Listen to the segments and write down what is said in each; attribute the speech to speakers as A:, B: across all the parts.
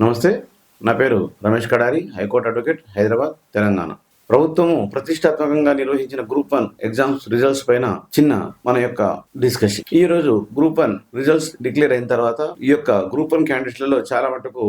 A: నమస్తే. నా పేరు Ramesh Kadari high court advocate Hyderabad Telangana. ప్రభుత్వము ప్రతిష్టాత్మకంగా నిర్వహించిన గ్రూప్ వన్ ఎగ్జామ్స్ రిజల్ట్స్ పైన చిన్న మన యొక్క డిస్కషన్. ఈ రోజు గ్రూప్ వన్ రిజల్ట్స్ డిక్లేర్ అయిన తర్వాత ఈ యొక్క గ్రూప్ వన్ క్యాండిడేట్లలో చాలా మటుకు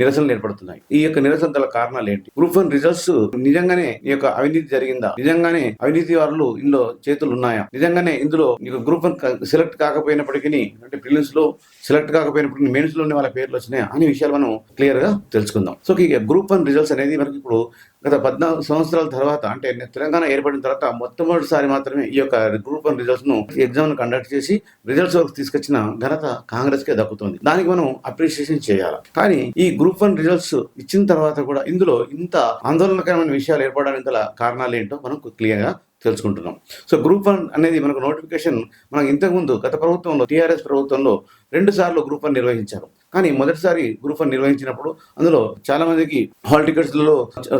A: నిరసనలు ఏర్పడుతున్నాయి. ఈ యొక్క నిరసన గల కారణాలు ఏంటి? గ్రూప్ వన్ రిజల్ట్స్ నిజంగానే ఈ యొక్క అవినీతి జరిగిందా? నిజంగానే అవినీతి వారులు ఇందులో చేతులు ఉన్నాయా? నిజంగానే ఇందులో గ్రూప్ వన్ సెలెక్ట్ కాకపోయినప్పటికీ అంటే ప్రిలిమ్స్లో సెలెక్ట్ కాకపోయినప్పటికీ మెయిన్స్ ఉన్న వాళ్ళ పేర్లు వచ్చినాయి? అనే విషయాలు మనం క్లియర్గా తెలుసుకుందాం. సో ఈ గ్రూప్ వన్ రిజల్ట్స్ అనేది మనకి ఇప్పుడు గత పద్నాలుగు సంవత్సరాల తర్వాత అంటే తెలంగాణ ఏర్పడిన తర్వాత మొట్టమొదటిసారి మాత్రమే ఈ యొక్క గ్రూప్ వన్ రిజల్ట్స్ను ఎగ్జామ్ కండక్ట్ చేసి రిజల్ట్స్ వరకు తీసుకొచ్చిన ఘనత కాంగ్రెస్ కే దక్కుతుంది. దానికి మనం అప్రిషియేషన్ చేయాలి. కానీ ఈ గ్రూప్ వన్ రిజల్ట్స్ ఇచ్చిన తర్వాత కూడా ఇందులో ఇంత ఆందోళనకరమైన విషయాలు ఏర్పడడానికి గల కారణాలు ఏంటో మనం క్లియర్గా తెలుసుకుంటున్నాం. సో గ్రూప్ వన్ అనేది మనకు నోటిఫికేషన్ మనకు ఇంతకుముందు గత ప్రభుత్వంలో టీఆర్ఎస్ ప్రభుత్వంలో రెండు సార్లు గ్రూప్ వన్ నిర్వహించారు. కానీ మొదటిసారి గ్రూప్ వన్ నిర్వహించినప్పుడు అందులో చాలా మందికి హాల్ టికెట్స్లలో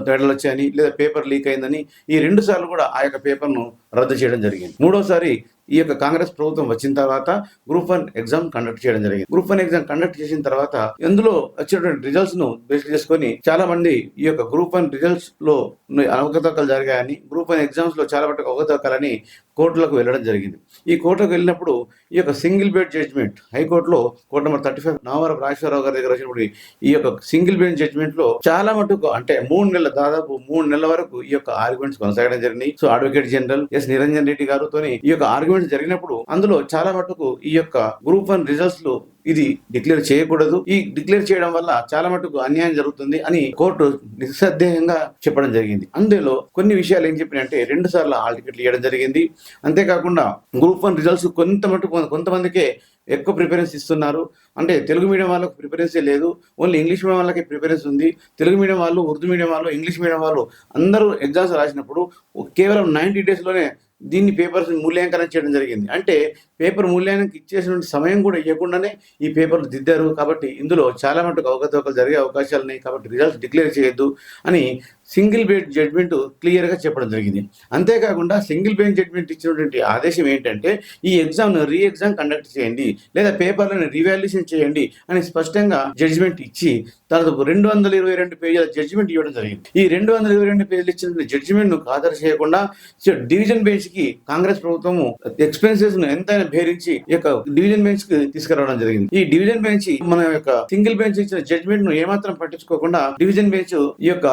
A: తేడాలు వచ్చాయని లేదా పేపర్ లీక్ అయిందని ఈ రెండు సార్లు కూడా ఆ యొక్క పేపర్ను రద్దు చేయడం జరిగింది. మూడోసారి ఈ యొక్క కాంగ్రెస్ ప్రభుత్వం వచ్చిన తర్వాత గ్రూప్ వన్ ఎగ్జామ్ కండక్ట్ చేయడం జరిగింది. గ్రూప్ వన్ ఎగ్జామ్ కండక్ట్ చేసిన తర్వాత ఇందులో వచ్చినటువంటి రిజల్ట్స్ను బేస్ చేసుకొని చాలా మంది ఈ యొక్క గ్రూప్ వన్ రిజల్ట్స్లో అవకతవకలు జరిగాయని గ్రూప్ వన్ ఎగ్జామ్స్లో చాలా మటుకు అవకతవకాలని కోర్టులకు వెళ్ళడం జరిగింది. ఈ కోర్టుకు వెళ్ళినప్పుడు ఈ యొక్క సింగిల్ బెడ్ జడ్జ్మెంట్ హైకోర్టులో court number thirty five November Rajeshwararao గారి దగ్గర వచ్చినప్పుడు ఈ యొక్క సింగిల్ బెడ్ జడ్జ్మెంట్లో చాలా మటుకు అంటే మూడు నెలల దాదాపు మూడు నెలల వరకు ఈ యొక్క ఆర్గ్యుమెంట్స్ కొనసాగడం జరిగింది. So advocate general S Niranjan Reddy గారితో ఈ యొక్క ఆర్గ్యుమెంట్స్ జరిగినప్పుడు అందులో చాలా మటుకు ఈ యొక్క గ్రూప్ వన్ రిజల్ట్స్లో ఇది డిక్లేర్ చేయకూడదు. ఈ డిక్లేర్ చేయడం వల్ల చాలా మటుకు అన్యాయం జరుగుతుంది అని కోర్టు నిస్సందేహంగా చెప్పడం జరిగింది. అందులో కొన్ని విషయాలు ఏం చెప్పినంటే రెండు సార్లు హాల్ టికెట్లు ఇవ్వడం జరిగింది. అంతేకాకుండా గ్రూప్ వన్ రిజల్ట్స్ కొంత మటుకు కొంతమందికే ఎక్కువ ప్రిఫరెన్స్ ఇస్తున్నారు. అంటే తెలుగు మీడియం వాళ్ళకు ప్రిఫరెన్సే లేదు. ఓన్లీ ఇంగ్లీష్ మీడియం వాళ్ళకి ప్రిఫరెన్స్ ఉంది. తెలుగు మీడియం వాళ్ళు ఉర్దూ మీడియం వాళ్ళు ఇంగ్లీష్ మీడియం వాళ్ళు అందరూ ఎగ్జామ్స్ రాసినప్పుడు కేవలం నైంటీ డేస్లోనే దీన్ని పేపర్స్ మూల్యాంకనం చేయడం జరిగింది. అంటే పేపర్ మూల్యాంకనం ఇచ్చేసినటువంటి సమయం కూడా ఇవ్వకుండానే ఈ పేపర్లు దిద్దారు కాబట్టి ఇందులో చాలా మటుకు అవకతవకలు జరిగే అవకాశాలు ఉన్నాయి కాబట్టి రిజల్ట్స్ డిక్లేర్ చేయొద్దు అని సింగిల్ బెంచ్ జడ్జ్మెంట్ క్లియర్గా చెప్పడం జరిగింది. అంతేకాకుండా సింగిల్ బెంచ్ జడ్మెంట్ ఇచ్చినటువంటి ఆదేశం ఏంటంటే ఈ ఎగ్జామ్ను రీ ఎగ్జామ్ కండక్ట్ చేయండి లేదా పేపర్లను రివాల్యూషన్ చేయండి అని స్పష్టంగా జడ్జిమెంట్ ఇచ్చి తర్వాత రెండు వందల ఇరవై రెండు పేజీల జడ్జిమెంట్ ఇవ్వడం జరిగింది. ఈ రెండు వందల ఇరవై రెండు పేజీలు ఇచ్చిన జడ్జిమెంట్ను ఖాతరు చేయకుండా డివిజన్ బెంచ్కి కాంగ్రెస్ ప్రభుత్వము ఎక్స్పెన్సెస్ను ఎంతైనా భేరించి ఈ యొక్క డివిజన్ బెంచ్కి తీసుకురావడం జరిగింది. ఈ డివిజన్ బెంచ్ మన యొక్క సింగిల్ బెంచ్ ఇచ్చిన జడ్జిమెంట్ను ఏమాత్రం పట్టించుకోకుండా డివిజన్ బెంచ్ ఈ యొక్క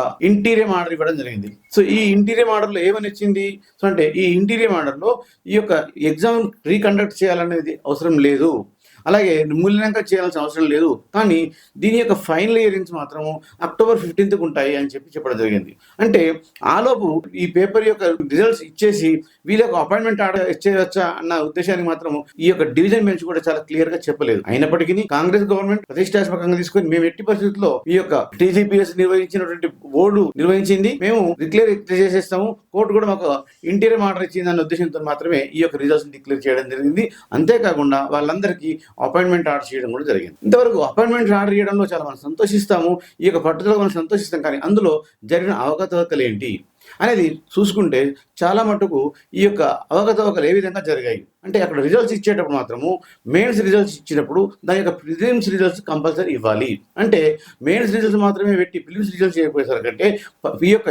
A: ఇంటీరియం ఆర్డర్ ఇవ్వడం జరిగింది. సో ఈ ఇంటీరియం ఆర్డర్లో ఏమని ఇచ్చింది? సో అంటే ఈ ఇంటీరియం ఆర్డర్లో ఈ యొక్క ఎగ్జామ్ రీకండక్ట్ చేయాలనేది అవసరం లేదు. అలాగే మూల్యాంకనం చేయాల్సిన అవసరం లేదు. కానీ దీని యొక్క ఫైనల్ ఇయరింగ్స్ మాత్రము అక్టోబర్ ఫిఫ్టీన్త్కి ఉంటాయి అని చెప్పి చెప్పడం జరిగింది. అంటే ఆలోపు ఈ పేపర్ యొక్క రిజల్ట్స్ ఇచ్చేసి వీళ్ళకు అపాయింట్మెంట్ ఆర్డర్ ఇచ్చేయచ్చా అన్న ఉద్దేశానికి మాత్రం ఈ యొక్క డివిజన్ బెంచ్ కూడా చాలా క్లియర్గా చెప్పలేదు. అయినప్పటికీ కాంగ్రెస్ గవర్నమెంట్ ప్రతిష్టాత్మకంగా తీసుకొని మేము ఎట్టి పరిస్థితుల్లో ఈ యొక్క టీజీపీఎస్ నిర్వహించినటువంటి బోర్డు నిర్వహించింది. మేము డిక్లేర్ చేసేస్తాము. కోర్టు కూడా మాకు ఇంటీరియర్ ఆర్డర్ ఇచ్చింది అన్న ఉద్దేశంతో మాత్రమే ఈ యొక్క రిజల్ట్స్ డిక్లేర్ చేయడం జరిగింది. అంతేకాకుండా వాళ్ళందరికీ అపాయింట్మెంట్ ఆర్డర్ చేయడం కూడా జరిగింది. ఇంతవరకు అపాయింట్మెంట్ ఆర్డర్ చేయడంలో చాలా మనం సంతోషిస్తాము ఈ యొక్క పట్టుదల మనం సంతోషిస్తాం కానీ అందులో జరిగిన అవకతవకలు ఏంటి అనేది చూసుకుంటే చాలా మటుకు ఈ యొక్క అవకతవకలు ఏ విధంగా జరిగాయి? అంటే అక్కడ రిజల్ట్స్ ఇచ్చేటప్పుడు మాత్రము మెయిన్స్ రిజల్ట్స్ ఇచ్చినప్పుడు దాని యొక్క ప్రిలిమ్స్ రిజల్ట్స్ కంపల్సరీ ఇవ్వాలి. అంటే మెయిన్స్ రిజల్ట్స్ మాత్రమే పెట్టి ప్రిలిమ్స్ రిజల్ట్స్ చేయకపోయేసరికంటే ఈ యొక్క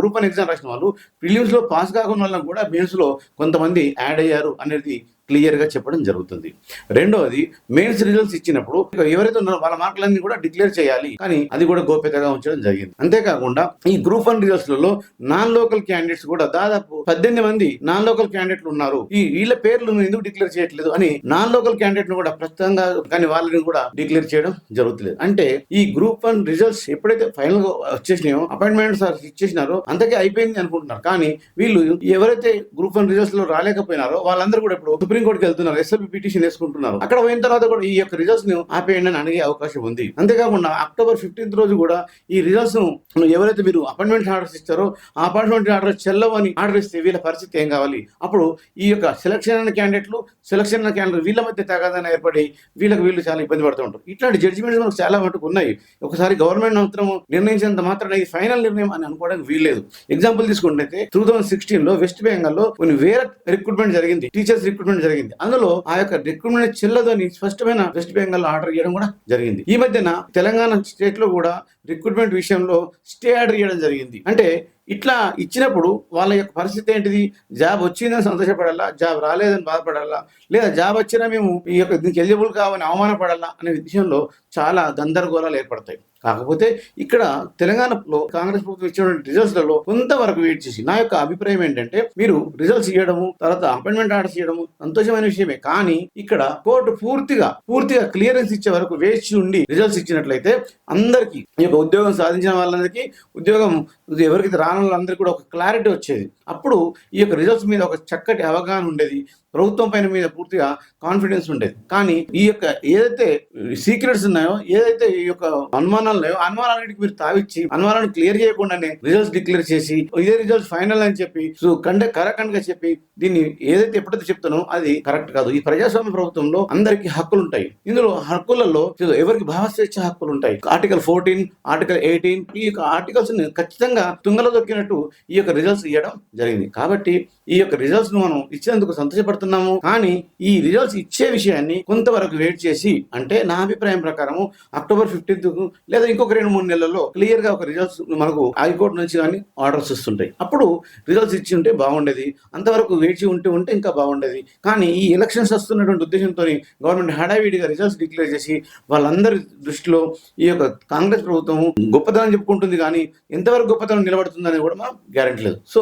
A: గ్రూప్ వన్ ఎగ్జామ్ రాసిన వాళ్ళు ప్రిలిమ్స్లో పాస్ కాకుండా వాళ్ళని కూడా మెయిన్స్లో కొంతమంది యాడ్ అయ్యారు అనేది క్లియర్గా చెప్పడం జరుగుతుంది. రెండవది మెయిన్స్ రిజల్ట్స్ ఇచ్చినప్పుడు ఎవరైతే ఉన్నారో వాళ్ళ మార్కులన్నీ కూడా డిక్లేర్ చేయాలి. కానీ అది కూడా గోప్యతగా ఉంచడం జరిగింది. అంతేకాకుండా ఈ గ్రూప్ వన్ రిజల్ట్స్లలో నాన్ లోకల్ క్యాండిడేట్స్ కూడా దాదాపు పద్దెనిమిది మంది నాన్ లోకల్ క్యాండిడేట్లు ఉన్నారు. ఈ వీళ్ళ పేర్లు ఎందుకు డిక్లేర్ చేయట్లేదు అని నాన్ లోకల్ క్యాండిడేట్ను కూడా ప్రస్తుతంగా కానీ వాళ్ళని కూడా డిక్లేర్ చేయడం జరుగుతలేదు. అంటే ఈ గ్రూప్ వన్ రిజల్ట్స్ ఎప్పుడైతే ఫైనల్గా వచ్చేసినాయో అపాయింట్మెంట్స్ ఇచ్చేసినారో అంతకే అయిపోయింది అనుకుంటున్నారు. కానీ వీళ్ళు ఎవరైతే గ్రూప్ వన్ రిజల్ట్స్లో రాలేకపోయినారో వాళ్ళందరూ కూడా ఇప్పుడు సుప్రీంకోర్టుకి వెళ్తున్నారు. ఎస్ఎల్పి పిటిషన్ వేసుకుంటున్నారు. అక్కడ పోయిన తర్వాత కూడా ఈ యొక్క రిజల్ట్స్ను ఆపేయండి అని అడిగే అవకాశం ఉంది. అంతేకాకుండా అక్టోబర్ ఫిఫ్టీన్త్ రోజు కూడా ఈ రిజల్ట్స్ను ఎవరైతే మీరు అపాయింట్మెంట్ ఆర్డర్స్ ఇస్తారో ఆ అపాయింట్మెంట్ ఆర్డర్ చెల్లవని ఆర్డర్ ఇస్తే వీళ్ళ పరిస్థితి ఏం కావాలి? అప్పుడు ఈ యొక్క సెలక్షన్ అయిన క్యాండిడేట్లు సెలక్షన్ అయిన క్యాండిడేట్ వీళ్ళ మధ్య తగాదాన్ని ఏర్పడి వీళ్ళకి వీళ్ళు చాలా ఇబ్బంది పడుతూ ఉంటారు. ఇట్లాంటి జడ్జిమెంట్స్ మనకు చాలా మటుకు ఉన్నాయి. ఒకసారి గవర్నమెంట్ మాత్రం నిర్ణయించినంత మాత్రం ఇది ఫైనల్ నిర్ణయం అని అనుకోవడానికి వీల్లేదు. ఎగ్జాంపుల్ తీసుకుంటే టూ థౌసండ్ సిక్స్టీన్లో వెస్ట్ బెంగాల్లో కొన్ని వేరే రిక్రూట్మెంట్ జరిగింది. టీచర్స్ రిక్రూట్మెంట్ జరిగింది. అందులో ఆ యొక్క రిక్రూట్మెంట్ చెల్లదని స్పష్టమైన వెస్ట్ బెంగాల్ ఆర్డర్ చేయడం కూడా జరిగింది. ఈ మధ్యన తెలంగాణ స్టేట్లో కూడా రిక్రూట్మెంట్ విషయంలో స్టే ఆర్డర్ చేయడం జరిగింది. అంటే ఇట్లా ఇచ్చినప్పుడు వాళ్ళ యొక్క పరిస్థితి ఏంటిది? జాబ్ వచ్చిందని సంతోషపడాలా? జాబ్ రాలేదని బాధపడాలా? లేదా జాబ్ వచ్చినా మేము ఈ యొక్క దీనికి ఎలిజిబుల్ కావని అవమానపడాలా? అనే విషయంలో చాలా గందరగోళాలు ఏర్పడతాయి. కాకపోతే ఇక్కడ తెలంగాణలో కాంగ్రెస్ ప్రభుత్వం ఇచ్చినటువంటి రిజల్ట్స్లలో కొంతవరకు వెయిట్ చేసి నా యొక్క అభిప్రాయం ఏంటంటే మీరు రిజల్ట్స్ ఇవ్వడము తర్వాత అపాయింట్మెంట్ ఆర్డర్స్ ఇవ్వడము సంతోషమైన విషయమే. కానీ ఇక్కడ కోర్టు పూర్తిగా పూర్తిగా క్లియరెన్స్ ఇచ్చే వరకు వేచి ఉండి రిజల్ట్స్ ఇచ్చినట్లయితే అందరికీ ఈ యొక్క ఉద్యోగం సాధించిన వాళ్ళందరికీ ఉద్యోగం ఎవరికి రాని వాళ్ళందరికీ కూడా ఒక క్లారిటీ వచ్చేది. అప్పుడు ఈ యొక్క రిజల్ట్స్ మీద ఒక చక్కటి అవగాహన ఉండేది. ప్రభుత్వం పైన మీద పూర్తిగా కాన్ఫిడెన్స్ ఉండేది కానీ ఈ యొక్క ఏదైతే సీక్రెట్స్ ఉన్నాయో ఏదైతే ఈ యొక్క అనుమానాలు ఉన్నాయో అనుమానాలన్నిటికీ మీరు తావిచ్చి అనుమానాలను క్లియర్ చేయకుండానే రిజల్ట్స్ డిక్లేర్ చేసి ఇదే రిజల్ట్స్ ఫైనల్ అని చెప్పి సో కంటే కరెక్ట్గా చెప్పి దీన్ని ఏదైతే ఎప్పుడైతే చెప్తానో అది కరెక్ట్ కాదు. ఈ ప్రజాస్వామ్య ప్రభుత్వంలో అందరికీ హక్కులు ఉంటాయి. ఇందులో హక్కులలో ఎవరికి భావస్వేచ్ఛ హక్కులు ఉంటాయి. ఆర్టికల్ ఫోర్టీన్ ఆర్టికల్ ఎయిటీన్ ఈ యొక్క ఆర్టికల్స్ని ఖచ్చితంగా తుంగలో దొక్కినట్టు ఈ యొక్క రిజల్ట్స్ ఇవ్వడం జరిగింది. కాబట్టి ఈ యొక్క రిజల్ట్స్ను మనం ఇచ్చేందుకు సంతోషపడుతున్నాము కానీ ఈ రిజల్ట్స్ ఇచ్చే విషయాన్ని కొంతవరకు వెయిట్ చేసి అంటే నా అభిప్రాయం ప్రకారం అక్టోబర్ ఫిఫ్టీన్త్ లేదా ఇంకొక రెండు మూడు నెలల్లో క్లియర్గా ఒక రిజల్ట్స్ మనకు హైకోర్టు నుంచి కానీ ఆర్డర్స్ వస్తుంటాయి. అప్పుడు రిజల్ట్స్ ఇచ్చి ఉంటే బాగుండేది. అంతవరకు వేచి ఉంటే ఉంటే ఇంకా బాగుండేది. కానీ ఈ ఎలక్షన్స్ వస్తున్నటువంటి ఉద్దేశంతో గవర్నమెంట్ హడావిడిగా రిజల్ట్స్ డిక్లేర్ చేసి వాళ్ళందరి దృష్టిలో ఈ యొక్క కాంగ్రెస్ ప్రభుత్వం గొప్పతనం చెప్పుకుంటుంది కానీ ఎంతవరకు గొప్పతనం నిలబడుతుందని కూడా మనం గ్యారెంటీ లేదు. సో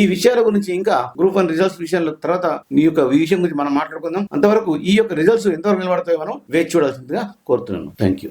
A: ఈ విషయాల గురించి ఇంకా గ్రూప్ వన్ రిజల్ట్స్ విషయాల తర్వాత ఈ యొక్క ఈ విషయం గురించి మనం మాట్లాడుకుందాం. అంతవరకు ఈ యొక్క రిజల్ట్స్ ఎంతవరకు నిలబడతాయో మనం వేచి చూడాల్సిందిగా కోరుతున్నాను. Thank you